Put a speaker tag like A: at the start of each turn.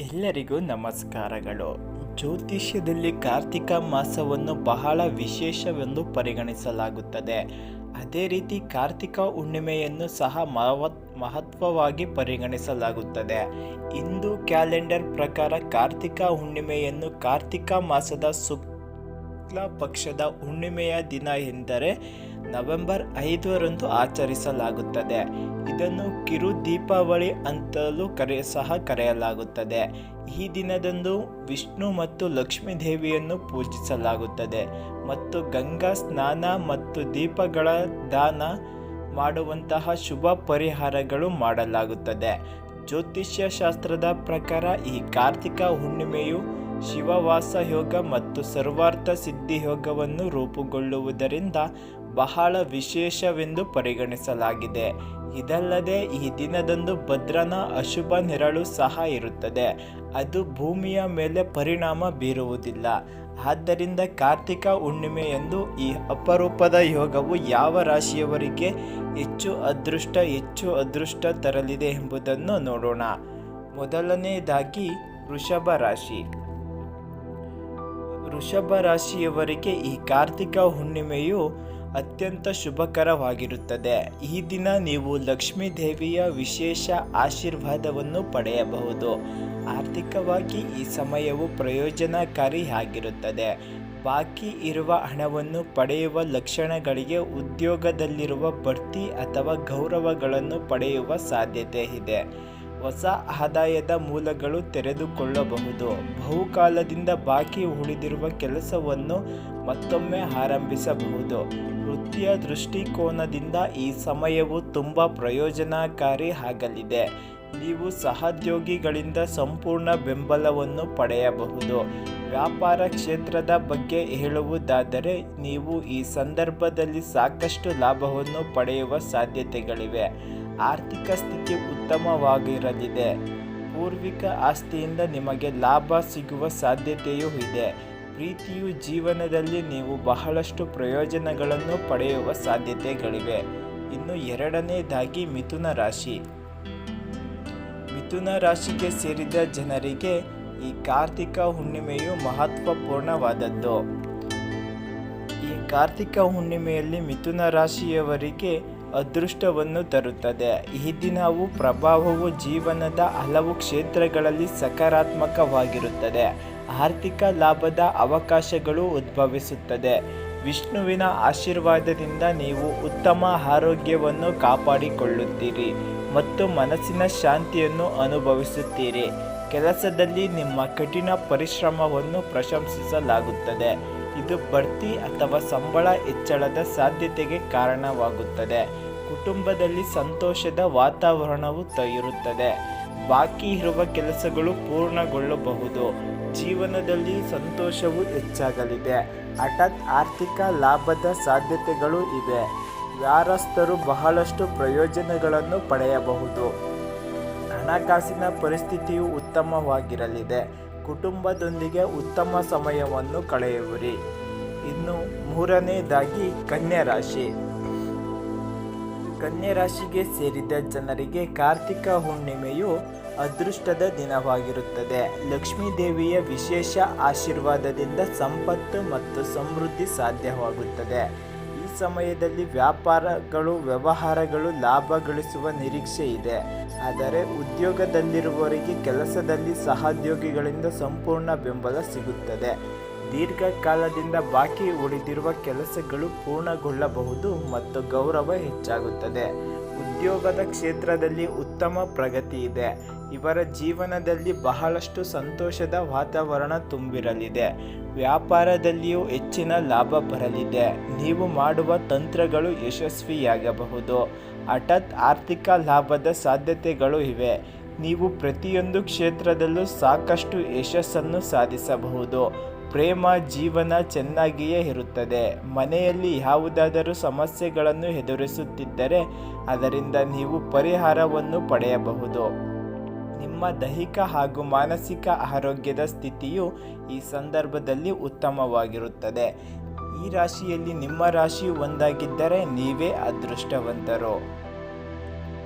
A: ಎಲ್ಲರಿಗೂ ನಮಸ್ಕಾರಗಳು. ಜ್ಯೋತಿಷ್ಯದಲ್ಲಿ ಕಾರ್ತಿಕ ಮಾಸವನ್ನು ಬಹಳ ವಿಶೇಷವೆಂದು ಪರಿಗಣಿಸಲಾಗುತ್ತದೆ. ಅದೇ ರೀತಿ ಕಾರ್ತಿಕ ಹುಣ್ಣಿಮೆಯನ್ನು ಸಹ ಮಹತ್, ಮಹತ್ವವಾಗಿ ಪರಿಗಣಿಸಲಾಗುತ್ತದೆ. ಹಿಂದೂ ಕ್ಯಾಲೆಂಡರ್ ಪ್ರಕಾರ ಕಾರ್ತಿಕ ಹುಣ್ಣಿಮೆಯನ್ನು ಕಾರ್ತಿಕ ಮಾಸದ ಶುಕ್ಲ ಪಕ್ಷದ ಹುಣ್ಣಿಮೆಯ ದಿನ ಎಂದರೆ ನವೆಂಬರ್ ಐದರಂದು ಆಚರಿಸಲಾಗುತ್ತದೆ. ಇದನ್ನು ಕಿರು ದೀಪಾವಳಿ ಅಂತಲೂ ಕರೆ, ಸಹ ಕರೆಯಲಾಗುತ್ತದೆ. ಈ ದಿನದಂದು ವಿಷ್ಣು ಮತ್ತು ಲಕ್ಷ್ಮೀ ದೇವಿಯನ್ನು ಪೂಜಿಸಲಾಗುತ್ತದೆ. ಮತ್ತು ಗಂಗಾ ಸ್ನಾನ ಮತ್ತು ದೀಪಗಳ ದಾನ ಮಾಡುವಂತಹ ಶುಭ ಪರಿಹಾರಗಳು ಮಾಡಲಾಗುತ್ತದೆ. ಜ್ಯೋತಿಷ್ಯ ಶಾಸ್ತ್ರದ ಪ್ರಕಾರ ಈ ಕಾರ್ತಿಕ ಹುಣ್ಣಿಮೆಯು ಶಿವವಾಸ ಯೋಗ ಮತ್ತು ಸರ್ವಾರ್ಥ ಸಿದ್ಧಿ ಯೋಗವನ್ನು ರೂಪುಗೊಳ್ಳುವುದರಿಂದ ಬಹಳ ವಿಶೇಷವೆಂದು ಪರಿಗಣಿಸಲಾಗಿದೆ. ಇದಲ್ಲದೆ ಈ ದಿನದಂದು ಭದ್ರನ ಅಶುಭ ನೆರಳು ಸಹ ಇರುತ್ತದೆ. ಅದು ಭೂಮಿಯ ಮೇಲೆ ಪರಿಣಾಮ ಬೀರುವುದಿಲ್ಲ. ಆದ್ದರಿಂದ ಕಾರ್ತಿಕ ಹುಣ್ಣಿಮೆಯಂದು ಈ ಅಪರೂಪದ ಯೋಗವು ಯಾವ ರಾಶಿಯವರಿಗೆ ಹೆಚ್ಚು ಅದೃಷ್ಟ ಹೆಚ್ಚು ಅದೃಷ್ಟ ತರಲಿದೆ ಎಂಬುದನ್ನು ನೋಡೋಣ. ಮೊದಲನೆಯದಾಗಿ ವೃಷಭ ರಾಶಿ. ವೃಷಭ ರಾಶಿಯವರಿಗೆ ಈ ಕಾರ್ತಿಕ ಹುಣ್ಣಿಮೆಯು ಅತ್ಯಂತ ಶುಭಕರವಾಗಿರುತ್ತದೆ. ಈ ದಿನ ನೀವು ಲಕ್ಷ್ಮೀ ದೇವಿಯ ವಿಶೇಷ ಆಶೀರ್ವಾದವನ್ನು ಪಡೆಯಬಹುದು. ಆರ್ಥಿಕವಾಗಿ ಈ ಸಮಯವು ಪ್ರಯೋಜನಕಾರಿಯಾಗಿರುತ್ತದೆ ಬಾಕಿ ಇರುವ ಹಣವನ್ನು ಪಡೆಯುವ ಲಕ್ಷಣಗಳಿಗೆ ಉದ್ಯೋಗದಲ್ಲಿರುವ ಬಡ್ತಿ ಅಥವಾ ಗೌರವಗಳನ್ನು ಪಡೆಯುವ ಸಾಧ್ಯತೆ ಇದೆ. ಹೊಸ ಆದಾಯದ ಮೂಲಗಳು ತೆರೆದುಕೊಳ್ಳಬಹುದು. ಬಹುಕಾಲದಿಂದ ಬಾಕಿ ಉಳಿದಿರುವ ಕೆಲಸವನ್ನು ಮತ್ತೊಮ್ಮೆ ಆರಂಭಿಸಬಹುದು. ವೃತ್ತಿಯ ದೃಷ್ಟಿಕೋನದಿಂದ ಈ ಸಮಯವು ತುಂಬ ಪ್ರಯೋಜನಕಾರಿ ಆಗಲಿದೆ. ನೀವು ಸಹೋದ್ಯೋಗಿಗಳಿಂದ ಸಂಪೂರ್ಣ ಬೆಂಬಲವನ್ನು ಪಡೆಯಬಹುದು. ವ್ಯಾಪಾರ ಕ್ಷೇತ್ರದ ಬಗ್ಗೆ ಹೇಳುವುದಾದರೆ, ನೀವು ಈ ಸಂದರ್ಭದಲ್ಲಿ ಸಾಕಷ್ಟು ಲಾಭವನ್ನು ಪಡೆಯುವ ಸಾಧ್ಯತೆಗಳಿವೆ. ಆರ್ಥಿಕ ಸ್ಥಿತಿ ಉತ್ತಮವಾಗಿರಲಿದೆ. ಪೂರ್ವಿಕ ಆಸ್ತಿಯಿಂದ ನಿಮಗೆ ಲಾಭ ಸಿಗುವ ಸಾಧ್ಯತೆಯೂ ಇದೆ. ಪ್ರೀತಿಯು ಜೀವನದಲ್ಲಿ ನೀವು ಬಹಳಷ್ಟು ಪ್ರಯೋಜನಗಳನ್ನು ಪಡೆಯುವ ಸಾಧ್ಯತೆಗಳಿವೆ. ಇನ್ನು ಎರಡನೇದಾಗಿ ಮಿಥುನ ರಾಶಿ. ಮಿಥುನ ರಾಶಿಗೆ ಸೇರಿದ ಜನರಿಗೆ ಈ ಕಾರ್ತಿಕ ಹುಣ್ಣಿಮೆಯು ಮಹತ್ವಪೂರ್ಣವಾದದ್ದು. ಈ ಕಾರ್ತಿಕ ಹುಣ್ಣಿಮೆಯಲ್ಲಿ ಮಿಥುನ ರಾಶಿಯವರಿಗೆ ಅದೃಷ್ಟವನ್ನು ತರುತ್ತದೆ. ಈ ದಿನವು ಪ್ರಭಾವವು ಜೀವನದ ಹಲವು ಕ್ಷೇತ್ರಗಳಲ್ಲಿ ಸಕಾರಾತ್ಮಕವಾಗಿರುತ್ತದೆ. ಆರ್ಥಿಕ ಲಾಭದ ಅವಕಾಶಗಳು ಉದ್ಭವಿಸುತ್ತದೆ. ವಿಷ್ಣುವಿನ ಆಶೀರ್ವಾದದಿಂದ ನೀವು ಉತ್ತಮ ಆರೋಗ್ಯವನ್ನು ಕಾಪಾಡಿಕೊಳ್ಳುತ್ತೀರಿ ಮತ್ತು ಮನಸ್ಸಿನ ಶಾಂತಿಯನ್ನು ಅನುಭವಿಸುತ್ತೀರಿ. ಕೆಲಸದಲ್ಲಿ ನಿಮ್ಮ ಕಠಿಣ ಪರಿಶ್ರಮವನ್ನು ಪ್ರಶಂಸಿಸಲಾಗುತ್ತದೆ. ಇದು ಬಡ್ತಿ ಅಥವಾ ಸಂಬಳ ಹೆಚ್ಚಳದ ಸಾಧ್ಯತೆಗೆ ಕಾರಣವಾಗುತ್ತದೆ. ಕುಟುಂಬದಲ್ಲಿ ಸಂತೋಷದ ವಾತಾವರಣವು ಇರುತ್ತದೆ ಬಾಕಿ ಇರುವ ಕೆಲಸಗಳು ಪೂರ್ಣಗೊಳ್ಳಬಹುದು. ಜೀವನದಲ್ಲಿ ಸಂತೋಷವು ಹೆಚ್ಚಾಗಲಿದೆ. ಹಠಾತ್ ಆರ್ಥಿಕ ಲಾಭದ ಸಾಧ್ಯತೆಗಳು ಇವೆ. ವ್ಯಾರಸ್ಥರು ಬಹಳಷ್ಟು ಪ್ರಯೋಜನಗಳನ್ನು ಪಡೆಯಬಹುದು. ಹಣಕಾಸಿನ ಪರಿಸ್ಥಿತಿಯು ಉತ್ತಮವಾಗಿರಲಿದೆ. ಕುಟುಂಬದೊಂದಿಗೆ ಉತ್ತಮ ಸಮಯವನ್ನು ಕಳೆಯುವಿರಿ. ಇನ್ನು ಮೂರನೇದಾಗಿ ಕನ್ಯಾ ರಾಶಿ ರಾಶಿಗೆ ಸೇರಿದ ಜನರಿಗೆ ಕಾರ್ತಿಕ ಹುಣ್ಣಿಮೆಯು ಅದೃಷ್ಟದ ದಿನವಾಗಿರುತ್ತದೆ. ಲಕ್ಷ್ಮೀ ದೇವಿಯ ವಿಶೇಷ ಆಶೀರ್ವಾದದಿಂದ ಸಂಪತ್ತು ಮತ್ತು ಸಮೃದ್ಧಿ ಸಾಧ್ಯವಾಗುತ್ತದೆ. ಈ ಸಮಯದಲ್ಲಿ ವ್ಯಾಪಾರಗಳು, ವ್ಯವಹಾರಗಳು ಲಾಭ ಗಳಿಸುವ ನಿರೀಕ್ಷೆ ಇದೆ ಆದರೆ ಉದ್ಯೋಗದಲ್ಲಿರುವವರಿಗೆ ಕೆಲಸದಲ್ಲಿ ಸಹೋದ್ಯೋಗಿಗಳಿಂದ ಸಂಪೂರ್ಣ ಬೆಂಬಲ ಸಿಗುತ್ತದೆ. ದೀರ್ಘಕಾಲದಿಂದ ಬಾಕಿ ಉಳಿದಿರುವ ಕೆಲಸಗಳು ಪೂರ್ಣಗೊಳ್ಳಬಹುದು ಮತ್ತು ಗೌರವ ಹೆಚ್ಚಾಗುತ್ತದೆ. ಉದ್ಯೋಗದ ಕ್ಷೇತ್ರದಲ್ಲಿ ಉತ್ತಮ ಪ್ರಗತಿ ಇದೆ. ಇವರ ಜೀವನದಲ್ಲಿ ಬಹಳಷ್ಟು ಸಂತೋಷದ ವಾತಾವರಣ ತುಂಬಿರಲಿದೆ. ವ್ಯಾಪಾರದಲ್ಲಿಯೂ ಹೆಚ್ಚಿನ ಲಾಭ ಬರಲಿದೆ. ನೀವು ಮಾಡುವ ತಂತ್ರಗಳು ಯಶಸ್ವಿಯಾಗಬಹುದು. ಹಠಾತ್ ಆರ್ಥಿಕ ಲಾಭದ ಸಾಧ್ಯತೆಗಳು ಇವೆ. ನೀವು ಪ್ರತಿಯೊಂದು ಕ್ಷೇತ್ರದಲ್ಲೂ ಸಾಕಷ್ಟು ಯಶಸ್ಸನ್ನು ಸಾಧಿಸಬಹುದು. ಪ್ರೇಮ ಜೀವನ ಚೆನ್ನಾಗಿಯೇ ಇರುತ್ತದೆ. ಮನೆಯಲ್ಲಿ ಯಾವುದಾದರೂ ಸಮಸ್ಯೆಗಳನ್ನು ಎದುರಿಸುತ್ತಿದ್ದರೆ ಅದರಿಂದ ನೀವು ಪರಿಹಾರವನ್ನು ಪಡೆಯಬಹುದು. ನಿಮ್ಮ ದೈಹಿಕ ಹಾಗೂ ಮಾನಸಿಕ ಆರೋಗ್ಯದ ಸ್ಥಿತಿಯು ಈ ಸಂದರ್ಭದಲ್ಲಿ ಉತ್ತಮವಾಗಿರುತ್ತದೆ. ಈ ರಾಶಿಯಲ್ಲಿ ನಿಮ್ಮ ರಾಶಿ ಒಂದಾಗಿದ್ದರೆ ನೀವೇ ಅದೃಷ್ಟವಂತರು.